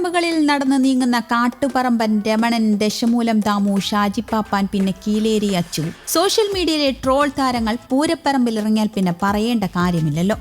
പൂരപ്പറമ്പുകളിൽ നടന്നു നീങ്ങുന്ന കാട്ടുപറമ്പൻ രമണൻ ദശമൂലം ദാമു ഷാജിപ്പാപ്പാൻ പിന്നെ കീലേരി അച്ചു. സോഷ്യൽ മീഡിയയിലെ ട്രോൾ താരങ്ങൾ പൂരപ്പറമ്പിൽ ഇറങ്ങിയാൽ പിന്നെ പറയേണ്ട കാര്യമില്ലല്ലോ.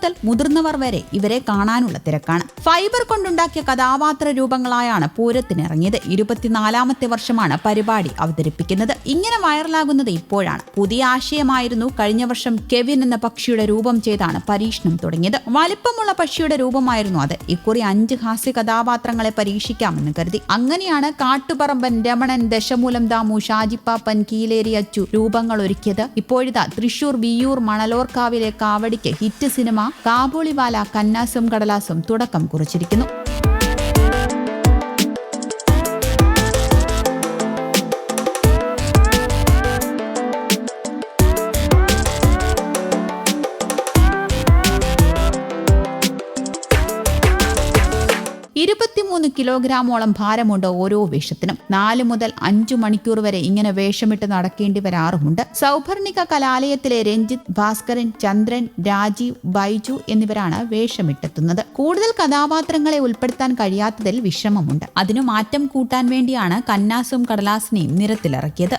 മുതൽ മുതിർന്നവർ വരെ ഇവരെ കാണാനുള്ള തിരക്കാണ്. ഫൈബർ കൊണ്ടുണ്ടാക്കിയ കഥാപാത്ര രൂപങ്ങളായാണ് പൂരത്തിനിറങ്ങിയത്. ഇരുപത്തിനാലാമത്തെ വർഷമാണ് പരിപാടി അവതരിപ്പിക്കുന്നത്. ഇങ്ങനെ വൈറലാകുന്നത് ഇപ്പോഴാണ്. പുതിയ ആശയമായിരുന്നു കഴിഞ്ഞ വർഷം കെവിൻ എന്ന പക്ഷിയുടെ രൂപം ചെയ്താണ് പരീക്ഷണം തുടങ്ങിയത്. വലിപ്പമുള്ള പക്ഷിയുടെ രൂപമായിരുന്നു അത്. ഇക്കുറി അഞ്ച് ഹാസ്യ കഥാപാത്രങ്ങളെ പരീക്ഷിക്കാമെന്ന് കരുതി. അങ്ങനെയാണ് കാട്ടുപറമ്പൻ രമണൻ ദശമൂലം ദാമു ഷാജിപ്പാപ്പൻ കീലേരി അച്ചു രൂപങ്ങൾ ഒരുക്കിയത് ഇപ്പോഴിതാ തൃശൂർ വിയൂർ മണലോർക്കാവിലെ കാവടിക്ക് ഹിറ്റ് സിനിമ കാബൂളിവാല കന്നാസും കടലാസും തുടക്കം കുറിച്ചിരിക്കുന്നു ഇരുപത്തിമൂന്ന് കിലോഗ്രാമോളം ഭാരമുണ്ട് ഓരോ വേഷത്തിനും. നാല് മുതൽ അഞ്ചു മണിക്കൂർ വരെ ഇങ്ങനെ വേഷമിട്ട് നടക്കേണ്ടി വരാറുമുണ്ട്. സൗഭർണിക കലാലയത്തിലെ രഞ്ജിത് ഭാസ്കരൻ ചന്ദ്രൻ രാജീവ് ബൈജു എന്നിവരാണ് വേഷമിട്ടെത്തുന്നത്. കൂടുതൽ കഥാപാത്രങ്ങളെ ഉൾപ്പെടുത്താൻ കഴിയാത്തതിൽ വിഷമമുണ്ട്. അതിനു മാറ്റം കൂട്ടാൻ വേണ്ടിയാണ് കന്നാസും കടലാസിനെയും നിരത്തിലിറക്കിയത്.